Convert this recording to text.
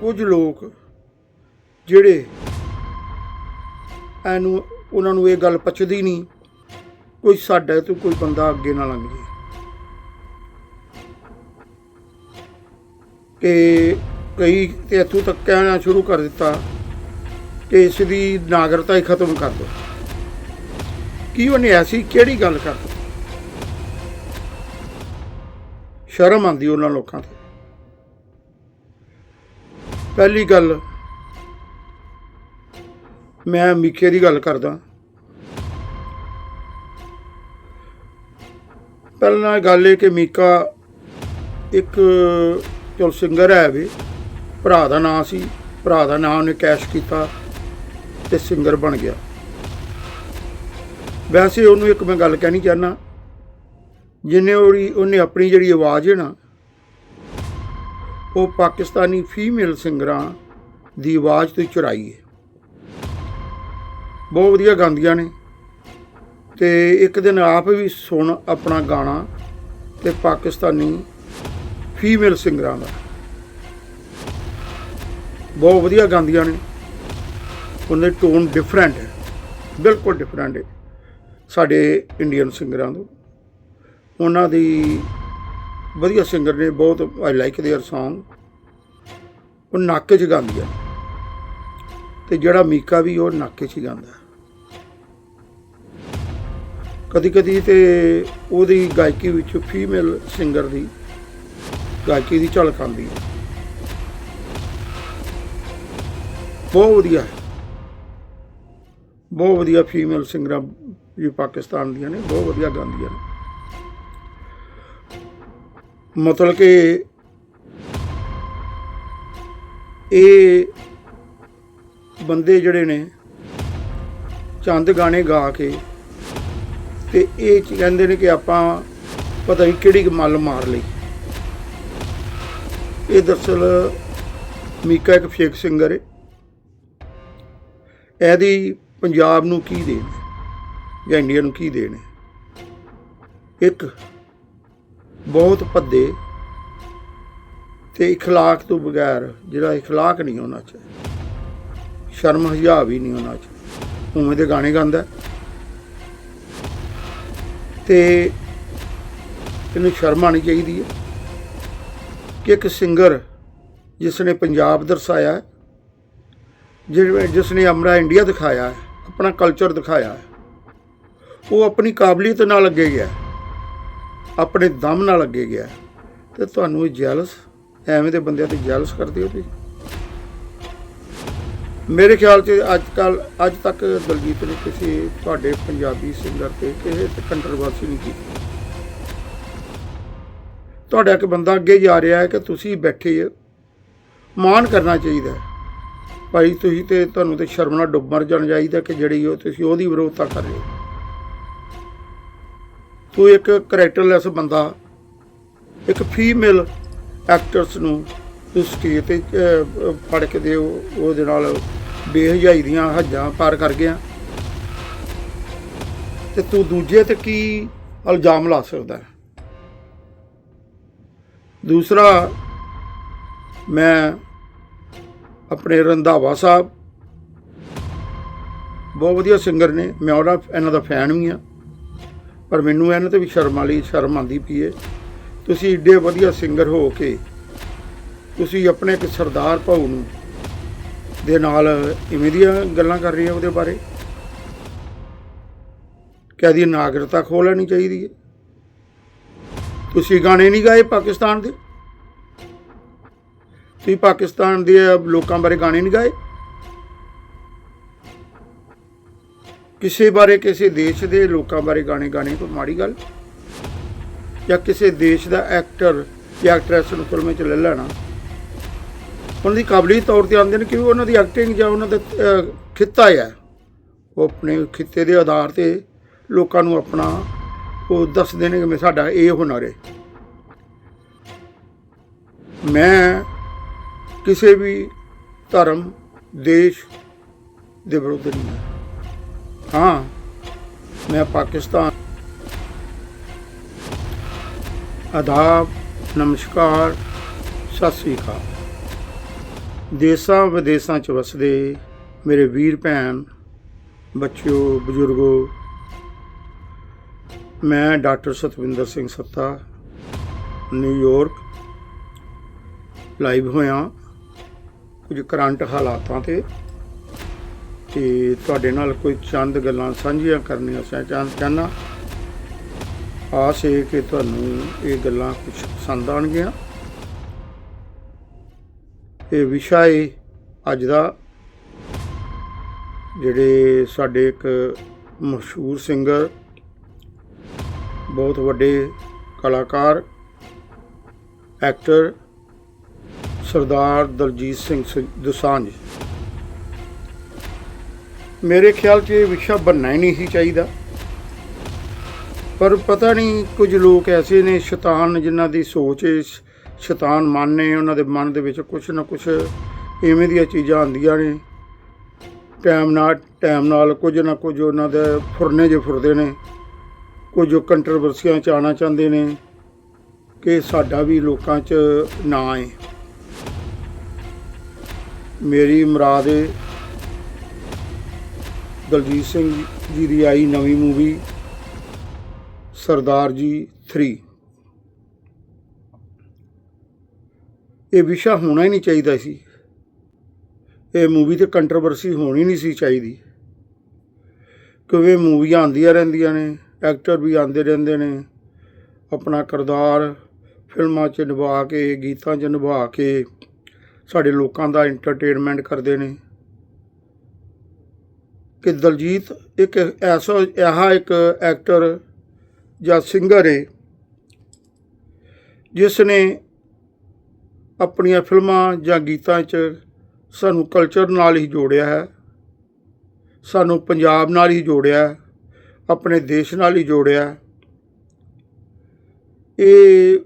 ਕੁਝ ਲੋਕ ਜਿਹੜੇ ਐਨੂੰ ਉਹਨਾਂ ਨੂੰ ਇਹ ਗੱਲ ਪਚਦੀ ਨਹੀਂ, ਕੋਈ ਸਾਡੇ ਤੋਂ ਕੋਈ ਬੰਦਾ ਅੱਗੇ ਨਾ ਲੰਘ ਜੇ ਕਿ ਕਈ ਤੇ ਇੱਥੋਂ ਤੱਕ ਕਹਿਣਾ ਸ਼ੁਰੂ ਕਰ ਦਿੱਤਾ ਕਿ ਇਸ ਦੀ ਨਾਗਰਿਕਤਾ ਹੀ ਖਤਮ ਕਰ ਦਿਓ ਕੀ ਉਹਨੇ ਐਸੀ ਕਿਹੜੀ ਗੱਲ ਕਰ ਸ਼ਰਮ ਆਉਂਦੀ ਉਹਨਾਂ ਲੋਕਾਂ ਤੇ। ਪਹਿਲੀ ਗੱਲ ਮੈਂ ਮੀਕੇ ਦੀ ਗੱਲ ਕਰਦਾ। ਪਹਿਲਾਂ ਗੱਲ ਇਹ ਕਿ ਮੀਕਾ ਇੱਕ ਚਲ ਸਿੰਗਰ ਹੈ ਵੀ, ਭਰਾ ਦਾ ਨਾਂ ਸੀ, ਭਰਾ ਦਾ ਨਾਂ ਉਹਨੇ ਕੈਸ਼ ਕੀਤਾ ਤੇ ਸਿੰਗਰ ਬਣ ਗਿਆ। ਵੈਸੇ ਉਹਨੂੰ ਇੱਕ ਮੈਂ ਗੱਲ ਕਹਿਣੀ ਚਾਹਨਾ ਜਿੰਨੇ ਉਹਦੀ ਉਹਨੇ ਆਪਣੀ ਜਿਹੜੀ ਆਵਾਜ਼ ਹੈ ਨਾ ਉਹ ਪਾਕਿਸਤਾਨੀ ਫੀਮੇਲ ਸਿੰਗਰਾਂ ਦੀ ਆਵਾਜ਼ ਤੋਂ ਚੁਰਾਈ ਹੈ। ਬਹੁਤ ਵਧੀਆ ਗਾਉਂਦੀਆਂ ਨੇ ਤੇ ਇੱਕ ਦਿਨ ਆਪ ਵੀ ਸੁਣ ਆਪਣਾ ਗਾਣਾ ਤੇ ਪਾਕਿਸਤਾਨੀ ਫੀਮੇਲ ਸਿੰਗਰਾਂ ਦਾ। ਬਹੁਤ ਵਧੀਆ ਗਾਉਂਦੀਆਂ ਨੇ। ਉਹਦੇ ਟੋਨ ਡਿਫਰੈਂਟ ਹੈ। ਬਿਲਕੁਲ ਡਿਫਰੈਂਟ ਹੈ ਸਾਡੇ ਇੰਡੀਅਨ ਸਿੰਗਰਾਂ ਤੋਂ। ਉਹਨਾਂ ਦੀ ਵਧੀਆ ਸਿੰਗਰ ਨੇ ਬਹੁਤ ਆਈ ਲਾਈਕ देयर Song ਉਹ ਨਾਕੇ 'ਚ ਗਾਉਂਦੀ ਆ ਤੇ ਜਿਹੜਾ ਮੀਕਾ ਵੀ ਉਹ ਨਾਕੇ 'ਚ ਹੀ ਗਾਉਂਦਾ ਕਦੀ ਕਦੀ ਤੇ ਉਹਦੀ ਗਾਇਕੀ ਵਿੱਚ ਫੀਮੇਲ ਸਿੰਗਰ ਦੀ ਗਾਇਕੀ ਦੀ ਝਲਕ ਆਉਂਦੀ ਹੈ ਬਹੁਤ ਵਧੀਆ ਹੈ ਬਹੁਤ ਵਧੀਆ ਫੀਮੇਲ ਸਿੰਗਰਾਂ ਵੀ ਪਾਕਿਸਤਾਨ ਦੀਆਂ ਨੇ ਬਹੁਤ ਵਧੀਆ ਗਾਉਂਦੀਆਂ ਨੇ ਮਤਲਬ ਕਿ ਇਹ ਬੰਦੇ ਜਿਹੜੇ ਨੇ, ਚੰਦ ਗਾਣੇ ਗਾ ਕੇ ਤੇ ਇਹ ਕਹਿੰਦੇ ਨੇ ਕਿ ਆਪਾਂ ਪਤਾ ਨਹੀਂ ਕਿਹੜੀ ਮੱਲ ਮਾਰ ਲਈ। ਇਹ ਦਰਅਸਲ ਮੀਕਾ ਇੱਕ ਫੇਕ ਸਿੰਗਰ ਹੈ ਇਹਦੀ ਪੰਜਾਬ ਨੂੰ ਕੀ ਦੇਣ ਹੈ ਜਾਂ ਇੰਡੀਆ ਨੂੰ ਕੀ ਦੇਣ। ਹੈ ਇੱਕ ਬਹੁਤ ਭੱਦੇ ਤੇ اخلاق ਤੋਂ ਬਗੈਰ ਜਿਹੜਾ اخلاق ਨਹੀਂ ਹੋਣਾ ਚਾਹੀਦਾ ਸ਼ਰਮ ਹਯਾ ਵੀ ਨਹੀਂ ਹੋਣਾ ਚਾਹੀਦਾ ਉਵੇਂ ਦੇ ਗਾਣੇ ਗਾਉਂਦਾ ਤੇ ਇਹਨੂੰ ਸ਼ਰਮ ਆਣੀ ਚਾਹੀਦੀ ਹੈ ਕਿ ਇੱਕ ਸਿੰਗਰ ਜਿਸ ਨੇ ਪੰਜਾਬ ਦਰਸਾਇਆ ਹੈ ਜਿਸ ਜਿਸ ਨੇ ਅਮਰਾ ਇੰਡੀਆ ਦਿਖਾਇਆ ਹੈ ਆਪਣਾ ਕਲਚਰ ਦਿਖਾਇਆ ਹੈ ਉਹ ਆਪਣੀ ਕਾਬਲੀਅਤ ਨਾਲ ਅੱਗੇ ਗਿਆ ਆਪਣੇ ਦਮ ਨਾਲ ਅੱਗੇ ਗਿਆ ਤੇ ਤੁਹਾਨੂੰ ਇਹ ਜੈਲਸ ਐਵੇਂ ਦੇ ਬੰਦਿਆਂ ਤੇ ਜੈਲਸ ਕਰਦੇ ਹੋ ਤੁਸੀਂ? ਮੇਰੇ ਖਿਆਲ 'ਚ ਅੱਜ ਕੱਲ ਅੱਜ ਤੱਕ ਦਲਜੀਤ ਨੂੰ ਕਿਸੇ ਤੁਹਾਡੇ ਪੰਜਾਬੀ ਸਿੰਗਰ ਤੇ ਕਿਸੇ ਤੇ ਕੰਟਰੋਵਰਸੀ ਨਹੀਂ ਕੀਤੀ। ਤੁਹਾਡਾ ਇੱਕ ਬੰਦਾ ਅੱਗੇ ਜਾ ਰਿਹਾ ਹੈ ਕਿ ਤੁਸੀਂ ਬੈਠੇ ਮਾਣ ਕਰਨਾ ਚਾਹੀਦਾ ਭਾਈ, ਤੁਸੀਂ ਤੇ ਤੁਹਾਨੂੰ ਤੇ ਸ਼ਰਮ ਨਾਲ ਡੁੱਬ ਮਰ ਜਾਣਾ ਚਾਹੀਦਾ ਕਿ ਜਿਹੜੀ ਉਹ ਤੁਸੀਂ ਉਹਦੀ ਵਿਰੋਧਤਾ ਕਰ ਰਹੇ ਹੋ। ਤੂੰ ਇੱਕ ਕਰੈਕਟਰਲੈਸ ਬੰਦਾ, ਇੱਕ ਫੀਮੇਲ ਐਕਟਰਸ ਨੂੰ ਤੂੰ ਸਟੇਜ ਤੇ ਫੜ ਕੇ ਦੇ ਉਹਦੇ ਨਾਲ ਬੇਹਜਾਈ ਦੀਆਂ ਹੱਜਾਂ ਪਾਰ ਕਰ ਗਿਆ ਤੇ ਤੂੰ ਦੂਜੇ ਤੇ ਕੀ ਇਲਜ਼ਾਮ ਲਾ ਸਕਦਾ ਹੈ? ਦੂਸਰਾ, ਮੈਂ ਆਪਣੇ ਰੰਧਾਵਾ ਸਾਹਿਬ, ਬਹੁਤ ਵਧੀਆ ਸਿੰਗਰ ਨੇ, ਮੈਂ ਉਹਦਾ, ਇਹਨਾਂ ਦਾ ਫੈਨ ਵੀ ਆ ਪਰ ਮੈਨੂੰ ਇਹਨਾਂ ਤੇ ਵੀ ਸ਼ਰਮ ਵਾਲੀ ਸ਼ਰਮ ਆਉਂਦੀ ਪਈ ਏ। ਤੁਸੀਂ ਏਡੇ ਵਧੀਆ ਸਿੰਗਰ ਹੋ ਕੇ ਤੁਸੀਂ ਆਪਣੇ ਇੱਕ ਸਰਦਾਰ ਭਾਊ ਨੂੰ ਦੇ ਨਾਲ ਇਵੇਂ ਦੀਆਂ ਗੱਲਾਂ ਕਰ ਰਹੇ ਹੋ ਉਹਦੇ ਬਾਰੇ? ਕਿ ਇਹਦੀ ਨਾਗਰਿਕਤਾ ਖੋਹ ਲੈਣੀ ਚਾਹੀਦੀ ਹੈ ਤੁਸੀਂ ਗਾਣੇ ਨਹੀਂ ਗਾਏ ਪਾਕਿਸਤਾਨ ਦੇ? ਤੁਸੀਂ ਪਾਕਿਸਤਾਨ ਦੇ ਲੋਕਾਂ ਬਾਰੇ ਗਾਣੇ ਨਹੀਂ ਗਾਏ? ਕਿਸੇ ਬਾਰੇ ਕਿਸੇ ਦੇਸ਼ ਦੇ ਲੋਕਾਂ ਬਾਰੇ ਗਾਣੇ ਗਾਣੇ ਕੋਈ ਮਾੜੀ ਗੱਲ? ਜਾਂ ਕਿਸੇ ਦੇਸ਼ ਦਾ ਐਕਟਰ ਜਾਂ ਐਕਟਰੈਸ ਨੂੰ ਫਿਲਮ ਵਿੱਚ ਲੈ ਲੈਣਾ? ਉਹਨਾਂ ਦੀ ਕਾਬਲੀਅਤ ਤੌਰ ਤੇ ਆਉਂਦੇ ਨੇ ਕਿ ਉਹਨਾਂ ਦੀ ਐਕਟਿੰਗ ਜਾਂ ਉਹਨਾਂ ਦਾ ਖਿੱਤਾ ਹੈ। ਉਹ ਆਪਣੇ ਖਿੱਤੇ ਦੇ ਆਧਾਰ ਤੇ ਲੋਕਾਂ ਨੂੰ ਆਪਣਾ ਉਹ ਦੱਸਦੇ ਨੇ ਕਿ ਸਾਡਾ ਇਹ ਹੁਨਰ ਹੈ। ਮੈਂ ਕਿਸੇ ਵੀ ਧਰਮ, ਦੇਸ਼ ਦੇ ਵਿਰੁੱਧ ਨਹੀਂ। ਹਾਂ ਹਾਂ ਮੈਂ ਪਾਕਿਸਤਾਨ। ਆਦਾਬ, ਨਮਸਕਾਰ, ਸਤਿ ਸ੍ਰੀ ਅਕਾਲ। ਦੇਸਾਂ ਵਿਦੇਸਾਂ ਚ ਵਸਦੇ ਮੇਰੇ ਵੀਰ ਭੈਣ, ਬੱਚਿਓ, ਬਜ਼ੁਰਗੋ, ਮੈਂ ਡਾਕਟਰ ਸਤਵਿੰਦਰ ਸਿੰਘ ਸੱਤਾ, ਨਿਊਯਾਰਕ ਲਾਈਵ ਹੋਇਆ ਕੁਝ ਕਰੰਟ ਹਾਲਾਤਾਂ ਤੇ ਤੇ ਤੁਹਾਡੇ ਨਾਲ ਕੋਈ ਚੰਦ ਗੱਲਾਂ ਸਾਂਝੀਆਂ ਕਰਨੀਆਂ ਸਾ ਚਾਹੁੰਦਾ। ਆਸ ਹੈ ਕਿ ਤੁਹਾਨੂੰ ਇਹ ਗੱਲਾਂ ਕੁਝ ਪਸੰਦ ਆਉਣਗੀਆਂ। ਇਹ ਵਿਸ਼ਾ ਹੈ ਅੱਜ ਦਾ, ਜਿਹੜੇ ਸਾਡੇ ਇੱਕ ਮਸ਼ਹੂਰ ਸਿੰਗਰ, ਬਹੁਤ ਵੱਡੇ ਕਲਾਕਾਰ, ਐਕਟਰ ਸਰਦਾਰ ਦਲਜੀਤ ਸਿੰਘ ਸ- ਦੋਸਾਂਝ। ਮੇਰੇ ਖਿਆਲ 'ਚ ਇਹ ਵਿਸ਼ਾ ਬਣਨਾ ਹੀ ਨਹੀਂ ਸੀ ਚਾਹੀਦਾ। ਪਰ ਪਤਾ ਨਹੀਂ ਕੁਝ ਲੋਕ ਐਸੇ ਨੇ ਸ਼ੈਤਾਨ ਜਿਨ੍ਹਾਂ ਦੀ ਸੋਚ ਹੈ, ਸ਼ੈਤਾਨ ਮਨ ਨੇ ਉਹਨਾਂ ਦੇ ਮਨ ਦੇ ਵਿੱਚ ਕੁਝ ਨਾ ਕੁਝ ਇਵੇਂ ਦੀਆਂ ਚੀਜ਼ਾਂ ਆਉਂਦੀਆਂ ਨੇ। ਟਾਈਮ ਨਾਲ ਟਾਈਮ ਨਾਲ ਕੁਝ ਨਾ ਕੁਝ ਉਹਨਾਂ ਦੇ ਫੁਰਨੇ ਜੇ ਫੁਰਦੇ ਨੇ। ਕੁਝ ਕੰਟਰੋਵਰਸੀਆਂ ਚ ਆਉਣਾ ਚਾਹੁੰਦੇ ਨੇ ਕਿ ਸਾਡਾ ਵੀ ਲੋਕਾਂ 'ਚ ਨਾਂ ਹੈ ਮੇਰੀ ਮੁਰਾਦ ਹੈ ਦਲਜੀਤ ਸਿੰਘ ਜੀ ਦੀ ਆਈ ਨਵੀਂ ਮੂਵੀ ਸਰਦਾਰ ਜੀ 3 ਇਹ ਵਿਸ਼ਾ ਹੋਣਾ ਹੀ ਨਹੀਂ ਚਾਹੀਦਾ ਸੀ। ਇਹ ਮੂਵੀ ਤੇ ਕੰਟਰੋਵਰਸੀ ਹੋਣੀ ਨਹੀਂ ਸੀ ਚਾਹੀਦੀ। ਕਿਉਂਕਿ ਮੂਵੀਆਂ ਆਉਂਦੀਆਂ ਰਹਿੰਦੀਆਂ ਨੇ ਐਕਟਰ ਵੀ ਆਉਂਦੇ ਰਹਿੰਦੇ ਨੇ। ਆਪਣਾ ਕਿਰਦਾਰ ਫਿਲਮਾਂ 'ਚ ਨਿਭਾ ਕੇ, ਗੀਤਾਂ 'ਚ ਨਿਭਾ ਕੇ ਸਾਡੇ ਲੋਕਾਂ ਦਾ ਐਂਟਰਟੇਨਮੈਂਟ ਕਰਦੇ ਨੇ। ਕਿ ਦਲਜੀਤ ਇੱਕ ਐਸਾ ਇਹ ਇੱਕ ਐਕਟਰ ਜਾਂ ਸਿੰਗਰ ਹੈ ਜਿਸ ਨੇ ਆਪਣੀਆਂ ਫਿਲਮਾਂ ਜਾਂ ਗੀਤਾਂ 'ਚ ਸਾਨੂੰ ਕਲਚਰ ਨਾਲ ਹੀ ਜੋੜਿਆ ਹੈ, ਸਾਨੂੰ ਪੰਜਾਬ ਨਾਲ ਹੀ ਜੋੜਿਆ ਆਪਣੇ ਦੇਸ਼ ਨਾਲ ਹੀ ਜੋੜਿਆ ਇਹ